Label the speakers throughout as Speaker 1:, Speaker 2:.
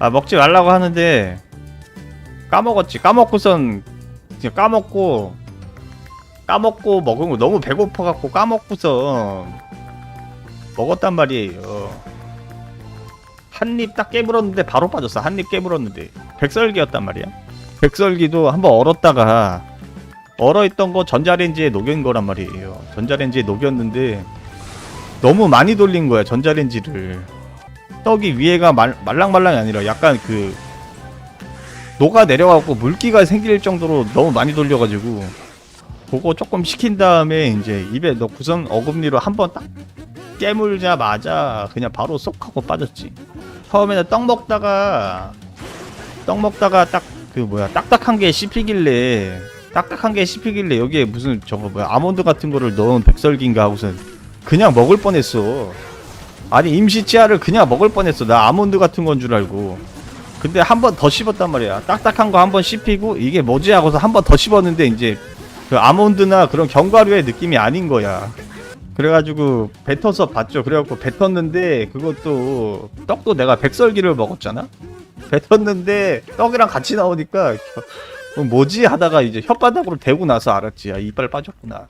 Speaker 1: 아 먹지 말라고 하는데 까먹었지. 까먹고선 그냥 까먹고 까먹고 먹은 거 너무 배고파 갖고 까먹고선 먹었단 말이에요. 한 입 딱 깨물었는데 바로 빠졌어. 한 입 깨물었는데. 백설기였단 말이야. 백설기도 한번 얼었다가 얼어있던 거 전자레인지에 녹인 거란 말이에요. 전자레인지에 녹였는데 너무 많이 돌린 거야 전자레인지를 떡이 위에가 말, 말랑말랑이 아니라 약간 그 녹아 내려가고 물기가 생길 정도로 너무 많이 돌려가지고 그거 조금 식힌 다음에 이제 입에 넣고선 어금니로 한번 딱 깨물자마자 그냥 바로 쏙 하고 빠졌지. 처음에는 떡 먹다가 떡 먹다가 딱 그 뭐야 딱딱한 게 씹히길래 딱딱한 게 씹히길래 여기에 무슨 저거 뭐야 아몬드 같은 거를 넣은 백설기인가 하고선 그냥 먹을 뻔했어 아니 임시 치아를 그냥 먹을 뻔했어. 나 아몬드 같은 건 줄 알고. 근데 한 번 더 씹었단 말이야. 딱딱한 거 한 번 씹히고 이게 뭐지 하고서 한 번 더 씹었는데 이제 그 아몬드나 그런 견과류의 느낌이 아닌 거야. 그래가지고 뱉어서 봤죠. 그래갖고 뱉었는데 그것도 떡도 내가 백설기를 먹었잖아? 뱉었는데 떡이랑 같이 나오니까 어, 뭐지 하다가 이제 혓바닥으로 대고 나서 알았지. 야 이빨 빠졌구나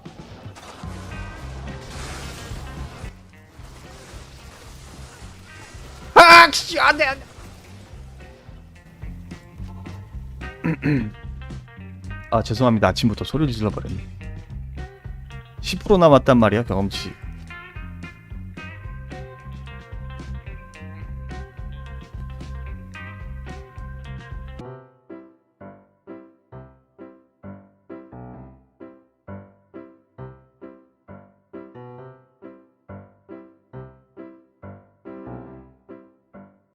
Speaker 1: 아, 씨, 안 돼, 안 돼. 아, 죄송합니다. 아침부터 소리를 질러버렸네. 10% 남았단 말이야, 경험치.